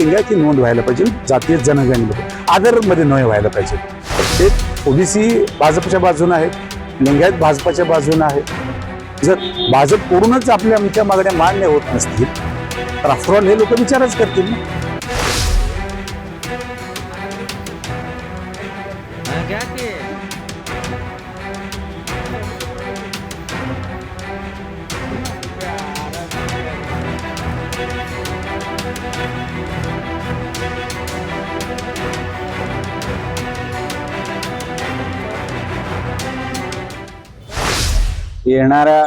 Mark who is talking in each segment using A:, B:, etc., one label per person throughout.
A: लिंगाची नोंद व्हायला पाहिजे जातीय जनगणने आदरमध्ये नोंद व्हायला पाहिजे. ते ओबीसी भाजपच्या बाजूने आहेत लिंगायत भाजपाच्या बाजूने आहे. जर भाजप करूनच आपल्या आमच्या मागण्या मान्य होत नसतील तर आफ्टर हे लोक विचारच करतील ना.
B: येणाऱ्या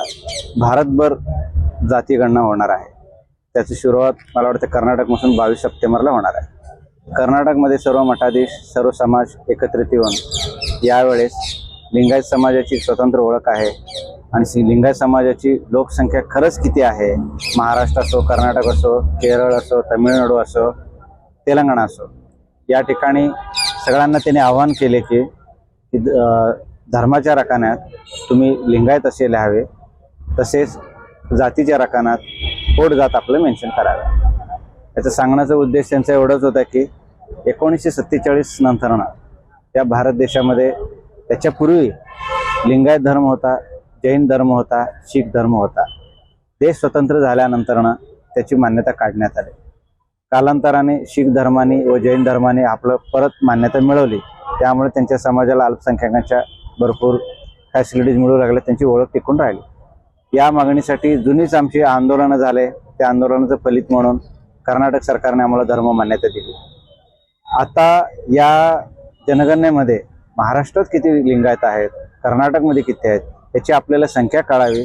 B: भारतभर जातीगणना होणार आहे. त्याची सुरुवात मला वाटतं कर्नाटकपासून बावीस सप्टेंबरला होणार आहे. कर्नाटकमध्ये सर्व मठाधीश सर्व समाज एकत्रित येऊन यावेळेस लिंगायत समाजाची स्वतंत्र ओळख आहे आणि लिंगायत समाजाची लोकसंख्या खरंच किती आहे? महाराष्ट्र असो कर्नाटक असो केरळ असो तमिळनाडू असो तेलंगणा असो. या ठिकाणी सगळ्यांना त्याने आवाहन केले की द- धर्माच्या रकान्यात तुम्ही लिंगायत असे लिहावे तसेच जातीच्या रकानात पोट जात आपलं मेन्शन करावे. याचं सांगण्याचा उद्देश त्यांचा एवढाच होता की एकोणीसशे सत्तेचाळीस नंतरनं त्या भारत देशामध्ये त्याच्यापूर्वी लिंगायत धर्म होता जैन धर्म होता शीख धर्म होता. देश स्वतंत्र झाल्यानंतरनं त्याची मान्यता काढण्यात आली. कालांतराने शीख धर्माने व जैन धर्माने आपलं परत मान्यता मिळवली. त्यामुळे त्यांच्या समाजाला अल्पसंख्याकांच्या भरपूर फॅसिलिटीज मिळू लागल्या त्यांची ओळख टिकून राहिली. या मागणीसाठी जुनीच आमची आंदोलनं झाले त्या आंदोलनाचं फलित म्हणून कर्नाटक सरकारने आम्हाला धर्म मान्यता दिली. आता या जनगणनेमध्ये महाराष्ट्रात किती लिंगायत आहेत कर्नाटकमध्ये किती आहेत याची आपल्याला संख्या कळावी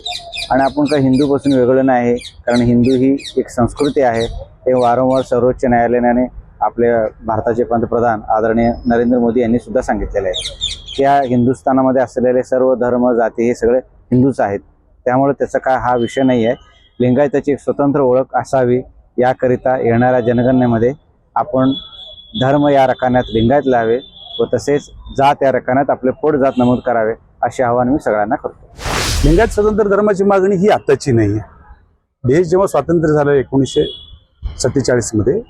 B: आणि आपण काही हिंदूपासून वेगळं नाही कारण हिंदू ही एक संस्कृती आहे हे वारंवार सर्वोच्च न्यायालयाने आपल्या भारताचे पंतप्रधान आदरणीय नरेंद्र मोदी यांनी सुद्धा सांगितलेले आहे. या हिंदुस्थानामध्ये असलेले सर्व धर्म जाती हे सगळे हिंदूच आहेत. त्यामुळे त्याचा काय हा विषय नाही आहे लिंगायताची एक स्वतंत्र ओळख असावी याकरिता येणाऱ्या जनगणनेमध्ये आपण धर्म या रकान्यात लिंगायत लावे व तसेच जात या रकान्यात आपले पोट जात नमूद करावे असे आवाहन मी सगळ्यांना करतो.
A: लिंगायत स्वतंत्र धर्माची मागणी ही आत्ताची नाही आहे देश जेव्हा स्वातंत्र्य झालं एकोणीसशे सत्तेचाळीसमध्ये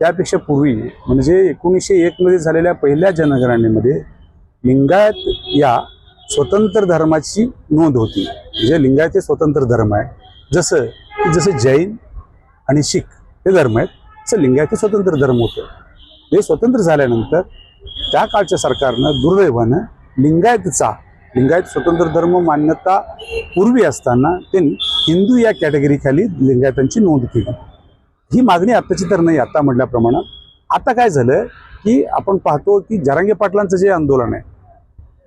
A: त्यापेक्षा पूर्वी म्हणजे एकोणीसशे एकमध्ये झालेल्या पहिल्या जनगणनेमध्ये लिंगायत या स्वतंत्र धर्माची नोंद होती. म्हणजे लिंगायत हे स्वतंत्र धर्म आहे. जसं की जसं जैन आणि शीख हे धर्म आहेत तसं लिंगायत हे स्वतंत्र धर्म होतं. हे स्वतंत्र झाल्यानंतर त्या काळच्या सरकारनं दुर्दैवानं लिंगायतचा लिंगायत स्वतंत्र धर्म मान्यता पूर्वी असताना त्यांनी हिंदू या कॅटेगरीखाली लिंगायतांची नोंद केली. ही मागणी आत्ताची तर नाही आत्ता म्हटल्याप्रमाणे. आता काय झालं की आपण पाहतो की जरांगे पाटलांचं जे आंदोलन आहे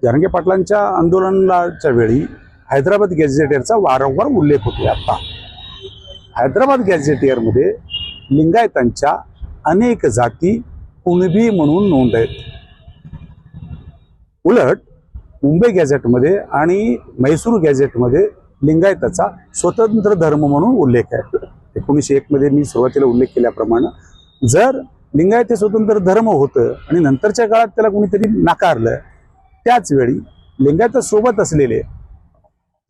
A: जरांगे पाटलांच्या आंदोलनाच्या वेळी हैदराबाद गॅझेटियरचा वारंवार उल्लेख होतो आता हैदराबाद गॅझेटियरमध्ये लिंगायतांच्या अनेक जाती कुणबी म्हणून नोंद आहेत. उलट मुंबई गॅझेटमध्ये आणि म्हैसूर गॅझेटमध्ये लिंगायताचा स्वतंत्र धर्म म्हणून उल्लेख आहे. एकोणीसशे एकमध्ये मी सुरुवातीला उल्लेख केल्याप्रमाणे जर लिंगायत हे स्वतंत्र धर्म होतं आणि नंतरच्या काळात त्याला कोणीतरी नाकारलं त्याचवेळी लिंगायत सोबत असलेले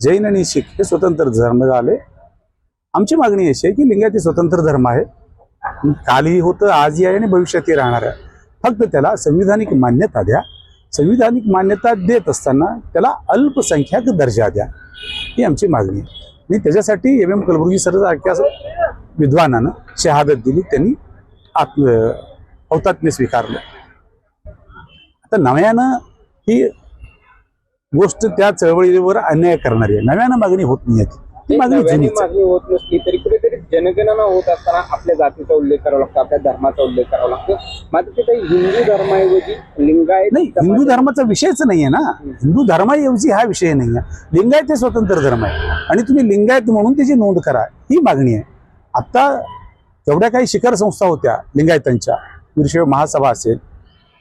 A: जैन आणि शीख हे स्वतंत्र धर्म झाले. आमची मागणी अशी आहे की लिंगायती स्वतंत्र धर्म आहे. कालही होतं आजही आहे आणि भविष्यातही राहणार आहे. फक्त त्याला संविधानिक मान्यता द्या. संविधानिक मान्यता देत असताना त्याला अल्पसंख्याक दर्जा द्या. ही आमची मागणी आहे. आणि त्याच्यासाठी एम एम कलबुर्गी सरसारख्या विद्वानानं शहादत दिली. त्यांनी आत्म औतात्म्य स्वीकारलं. आता नव्यानं ही गोष्ट त्या चळवळीवर अन्याय करणारी आहे. नव्यानं मागणी होत नाही याची. ती मागणी
C: नव्याने
A: जुनीच आहे.
C: मागणी होत नसली तरी कुठेतरी जनगणना होत असताना आपल्या जातीचा उल्लेख करावा लागतो आपल्या धर्माचा उल्लेख करावा लागतो. मात्र तिथे हिंदू धर्माऐवजी लिंगायत
A: नाही हिंदू धर्माचा विषयच नाहीये ना. हिंदू धर्माऐवजी हा विषय नाही आहे लिंगायत हे स्वतंत्र धर्म आहे. आणि तुम्ही लिंगायत म्हणून त्याची नोंद करा. ही मागणी आहे. आता जेवढ्या काही शिखर संस्था होत्या लिंगायतांच्या. वीरशैव महासभा असेल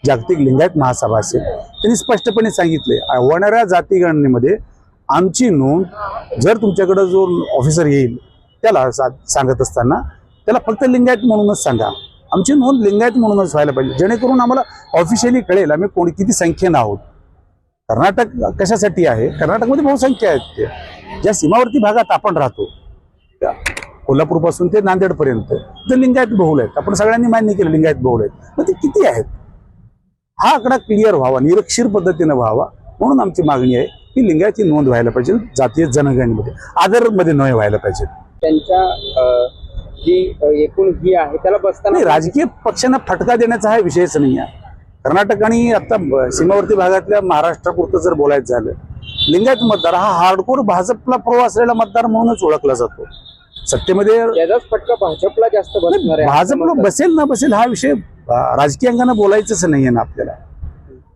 A: जागतिक लिंगायत महासभा असेल. त्यांनी स्पष्टपणे सांगितले होणाऱ्या जाती गणनेमध्ये आमची नोंद जर तुमच्याकडं जो ऑफिसर येईल त्याला सा सांगत असताना त्याला फक्त लिंगायत म्हणूनच सांगा. आमची नोंद लिंगायत म्हणूनच व्हायला पाहिजे. जेणेकरून आम्हाला ऑफिशियली कळेल आम्ही कोणी किती संख्येनं आहोत. कर्नाटक कशासाठी आहे? कर्नाटकमध्ये बहुसंख्या आहेत ते. ज्या सीमावर्ती भागात आपण राहतो कोल्हापूरपासून ते नांदेडपर्यंत तर लिंगायत बहुल आहेत. आपण सगळ्यांनी मान्य केलं लिंगायत बहुल आहेत. मग ते किती आहेत? हा आकडा क्लिअर व्हावा निरक्षीर पद्धतीनं व्हावा म्हणून आमची मागणी आहे की लिंगायतची नोंद व्हायला पाहिजे जातीय जनगणनेमध्ये आदरमध्ये नोंद व्हायला पाहिजे.
C: त्यांच्या जी एकूण ही आहे त्याला बसताना
A: राजकीय पक्षांना फटका देण्याचा हा विषयच नाही आहे कर्नाटक आणि आता सीमावर्ती भागातल्या महाराष्ट्रापुरतं जर बोलायचं झालं लिंगायत मतदार हा हार्डकोर भाजपला प्रो असलेला मतदार म्हणूनच ओळखला जातो. सत्तेमध्ये
C: फटका भाजपला जास्त
A: भाजपला बसेल ना बसेल हा विषय राजकीय अंगानं बोलायचंच नाहीये ना आपल्याला.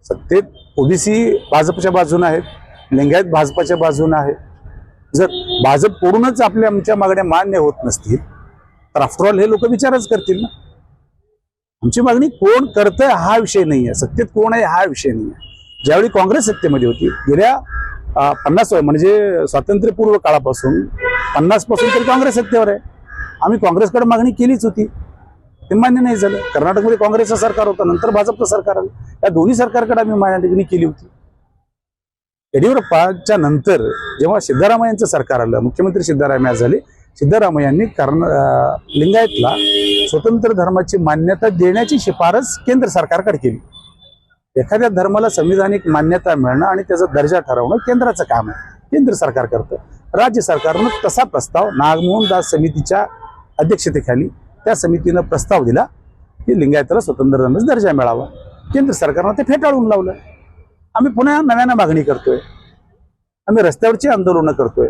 A: सत्तेत ओबीसी भाजपच्या बाजूने आहेत लिंगायत भाजपाच्या बाजूने आहे जर भाजपकडूनच आपल्या आमच्या मागण्या मान्य होत नसतील तर आफ्टरऑल हे लोक विचारच करतील ना. आमची मागणी कोण करतंय हा विषय नाही आहे सत्तेत कोण आहे हा विषय नाही आहे ज्यावेळी काँग्रेस सत्तेमध्ये होती गेल्या पन्नास म्हणजे स्वातंत्र्यपूर्व काळापासून पन्नासपासून तरी काँग्रेस सत्तेवर आहे. आम्ही काँग्रेसकडे मागणी केलीच होती. ते मान्य नाही झालं. कर्नाटकमध्ये काँग्रेसचं सरकार होतं नंतर भाजपचं सरकार आलं. या दोन्ही सरकारकडे आम्ही मागणी केली होती. येडियुरप्पाच्या नंतर जेव्हा सिद्धरामय्यांचं सरकार आलं मुख्यमंत्री सिद्धरामय्या झाले सिद्धरामय्यांनी कर्ण लिंगायतला स्वतंत्र धर्माची मान्यता देण्याची शिफारस केंद्र सरकारकडे केली. एखाद्या धर्माला संविधानिक मान्यता मिळणं आणि त्याचा दर्जा ठरवणं केंद्राचं काम आहे. केंद्र सरकार करतं. राज्य सरकारनं तसा प्रस्ताव नागमोहन दास समितीच्या अध्यक्षतेखाली त्या समितीनं प्रस्ताव दिला की लिंगायताला स्वतंत्र धर्माचा दर्जा मिळावा. केंद्र सरकारनं ते फेटाळून लावलं. आम्ही पुन्हा नव्यानं मागणी करतोय. आम्ही रस्त्यावरची आंदोलनं करतोय.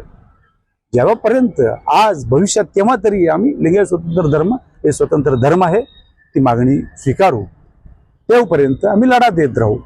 A: जेव्हापर्यंत आज भविष्यात केव्हा तरी आम्ही लिंगायत स्वतंत्र धर्म हे स्वतंत्र धर्म आहे ती मागणी स्वीकारू. तेव्हापर्यंत आम्ही लढा देत राहू.